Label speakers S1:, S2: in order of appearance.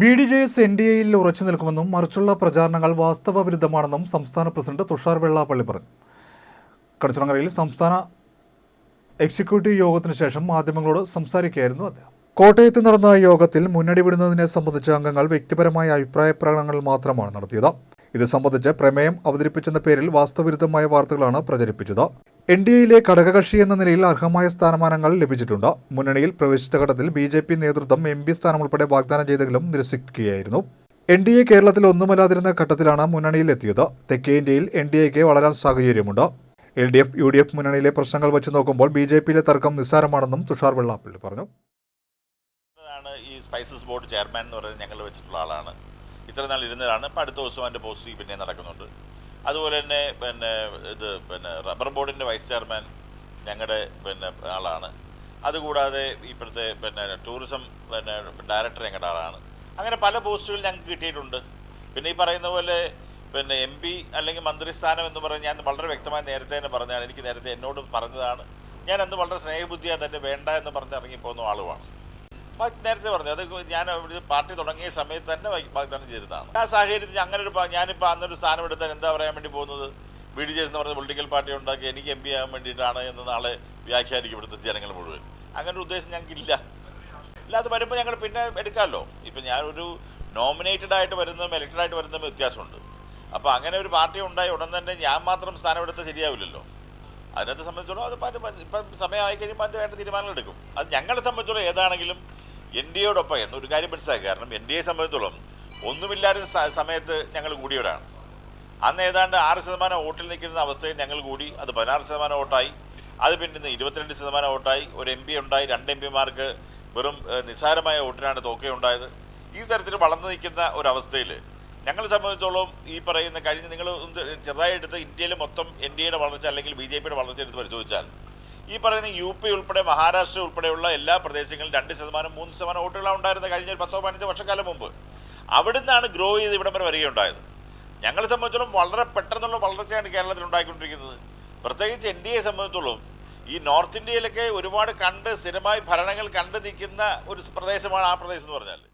S1: B D J S N D എയിൽ ഉറച്ചു നിൽക്കുമെന്നും മറിച്ചുള്ള പ്രചാരണങ്ങൾ വാസ്തവ വിരുദ്ധമാണെന്നും സംസ്ഥാന പ്രസിഡന്റ് തുഷാർ വെള്ളാപ്പള്ളി പറഞ്ഞു കടച്ചുറങ്ങരയിൽ സംസ്ഥാന എക്സിക്യൂട്ടീവ് യോഗത്തിന് ശേഷം മാധ്യമങ്ങളോട് സംസാരിക്കുകയായിരുന്നു അദ്ദേഹം കോട്ടയത്ത് നടന്ന യോഗത്തിൽ മുന്നണി വിടുന്നതിനെ സംബന്ധിച്ച അംഗങ്ങൾ വ്യക്തിപരമായ അഭിപ്രായ പ്രകടനങ്ങൾ മാത്രമാണ് നടത്തിയത് ഇത് സംബന്ധിച്ച് പ്രമേയം അവതരിപ്പിച്ചെന്ന പേരിൽ വാസ്തവവിരുദ്ധമായ വാർത്തകളാണ് പ്രചരിപ്പിച്ചത് എൻ ഡി എയിലെ ഘടകകക്ഷി എന്ന നിലയിൽ അർഹമായ സ്ഥാനമാനങ്ങൾ ലഭിച്ചിട്ടുണ്ട് മുന്നണിയിൽ പ്രവേശിച്ച ഘട്ടത്തിൽ ബി ജെ പി നേതൃത്വം എം പി സ്ഥാനം ഉൾപ്പെടെ വാഗ്ദാനം ചെയ്തെങ്കിലും നിരസിക്കുകയായിരുന്നു എൻ ഡി എ കേരളത്തിൽ ഒന്നുമല്ലാതിരുന്ന ഘട്ടത്തിലാണ് മുന്നണിയിലെത്തിയത് തെക്കേ ഇന്ത്യയിൽ എൻ ഡി എക്ക് വളരാൻ സാഹചര്യമുണ്ട് L D F U D F മുന്നണിയിലെ പ്രശ്നങ്ങൾ വെച്ച് നോക്കുമ്പോൾ ബി ജെ പിയിലെ തർക്കം നിസ്സാരമാണെന്നും തുഷാർ വെള്ളാപ്പള്ളി പറഞ്ഞു
S2: ഈ സ്പൈസസ് ബോർഡ് ചെയർമാൻ എന്ന് പറയുന്നത് ഞങ്ങൾ വെച്ചിട്ടുള്ള ആളാണ് ഇത്ര നാൾ ഇരുന്നതാണ് ഇപ്പോൾ അടുത്ത ദിവസം അതിൻ്റെ പോസ്റ്റിംഗ് പിന്നെ നടക്കുന്നുണ്ട് അതുപോലെ തന്നെ പിന്നെ ഇത് പിന്നെ റബ്ബർ ബോർഡിൻ്റെ വൈസ് ചെയർമാൻ ഞങ്ങളുടെ പിന്നെ ആളാണ് അതുകൂടാതെ ഇപ്പോഴത്തെ പിന്നെ ടൂറിസം പിന്നെ ഡയറക്ടർ ഞങ്ങളുടെ ആളാണ് അങ്ങനെ പല പോസ്റ്റുകൾ ഞങ്ങൾക്ക് കിട്ടിയിട്ടുണ്ട് പിന്നെ ഈ പറയുന്ന പോലെ പിന്നെ എം പി അല്ലെങ്കിൽ മന്ത്രിസ്ഥാനം എന്ന് പറഞ്ഞ് ഞാൻ വളരെ വ്യക്തമായി നേരത്തെ തന്നെ പറഞ്ഞതാണ് എനിക്ക് നേരത്തെ എന്നോട് പറഞ്ഞതാണ് ഞാൻ അന്ന് വളരെ സ്നേഹബുദ്ധിയാണ് തന്നെ വേണ്ട എന്ന് പറഞ്ഞ് ഇറങ്ങിപ്പോകുന്ന ആളുമാണ് നേരത്തെ പറഞ്ഞു അത് ഞാൻ പാർട്ടി തുടങ്ങിയ സമയത്ത് തന്നെ വാഗ്ദാനം ചെയ്തതാണ് ആ സാഹചര്യത്തിൽ അങ്ങനെ ഒരു ഞാനിപ്പോൾ അന്നൊരു സ്ഥാനം എടുത്താൽ എന്താ പറയാൻ വേണ്ടി പോകുന്നത് ബി ഡി ജെ എന്ന് പറഞ്ഞ പൊളിറ്റിക്കൽ പാർട്ടി ഉണ്ടാക്കി എനിക്ക് എം പി ആകാൻ വേണ്ടിയിട്ടാണ് എന്ന് നാളെ വ്യാഖ്യാനിക്കും ഇവിടുത്തെ ജനങ്ങൾ മുഴുവൻ അങ്ങനെ ഒരു ഉദ്ദേശം ഞങ്ങൾക്കില്ല അത് വരുമ്പോൾ ഞങ്ങൾ പിന്നെ എടുക്കാമല്ലോ ഇപ്പം ഞാനൊരു നോമിനേറ്റഡ് ആയിട്ട് വരുന്നതും എലക്റ്റഡ് ആയിട്ട് വരുന്നതും വ്യത്യാസമുണ്ട് അപ്പോൾ അങ്ങനെ ഒരു പാർട്ടി ഉണ്ടായി ഉടൻ തന്നെ ഞാൻ മാത്രം സ്ഥാനമെടുത്താൽ ശരിയാവില്ലല്ലോ അതിനകത്ത് സംബന്ധിച്ചോളം അത് ഇപ്പം സമയമായി കഴിയുമ്പോൾ അതിൻ്റെ വേണ്ട തീരുമാനങ്ങൾ എടുക്കും അത് ഞങ്ങളെ സംബന്ധിച്ചോളം ഏതാണെങ്കിലും എൻ ഡി എയോടൊപ്പം എന്ന് ഒരു കാര്യം മനസ്സിലാക്കി കാരണം എൻ ഡി എ സംബന്ധിച്ചോളം ഒന്നുമില്ലാത്ത സമയത്ത് ഞങ്ങൾ കൂടിയവരാണ് അന്ന് ഏതാണ്ട് ആറ് ശതമാനം വോട്ടിൽ നിൽക്കുന്ന അവസ്ഥയിൽ ഞങ്ങൾ കൂടി അത് പതിനാറ് ശതമാനം വോട്ടായി അത് പിന്നെ ഇരുപത്തിരണ്ട് ശതമാനം വോട്ടായി ഒരു എം പി ഉണ്ടായി രണ്ട് എം പിമാർക്ക് വെറും നിസ്സാരമായ വോട്ടിനാണ് ഉണ്ടായത് ഈ തരത്തിൽ വളർന്നു നിൽക്കുന്ന ഒരവസ്ഥയിൽ ഞങ്ങളെ സംബന്ധിച്ചോളം ഈ പറയുന്ന കഴിഞ്ഞ് നിങ്ങൾ ചെറുതായി എടുത്ത് ഇന്ത്യയിൽ മൊത്തം എൻ ഡി എയുടെ വളർച്ച അല്ലെങ്കിൽ ബി ജെ പിയുടെ വളർച്ച എടുത്ത് പരിശോധിച്ചാൽ ഈ പറയുന്ന യു പി ഉൾപ്പെടെ മഹാരാഷ്ട്ര ഉൾപ്പെടെയുള്ള എല്ലാ പ്രദേശങ്ങളിലും രണ്ട് ശതമാനം മൂന്ന് ശതമാനം വോട്ടുകളാണ് ഉണ്ടായിരുന്നത് കഴിഞ്ഞ പത്തോ പതിനഞ്ച് വർഷക്കാലം മുമ്പ് അവിടുന്നാണ് ഗ്രോ ചെയ്ത് ഇവിടം വരെ വരികയുണ്ടായത് ഞങ്ങളെ സംബന്ധിച്ചോളം വളരെ പെട്ടെന്നുള്ള വളർച്ചയാണ് കേരളത്തിൽ ഉണ്ടായിക്കൊണ്ടിരിക്കുന്നത് പ്രത്യേകിച്ച് എൻ ഡി സംബന്ധിച്ചോളം ഈ നോർത്ത് ഇന്ത്യയിലൊക്കെ ഒരുപാട് കണ്ട് സ്ഥിരമായി ഭരണങ്ങൾ കണ്ടു നിൽക്കുന്ന ഒരു പ്രദേശമാണ് ആ പ്രദേശം എന്ന് പറഞ്ഞാൽ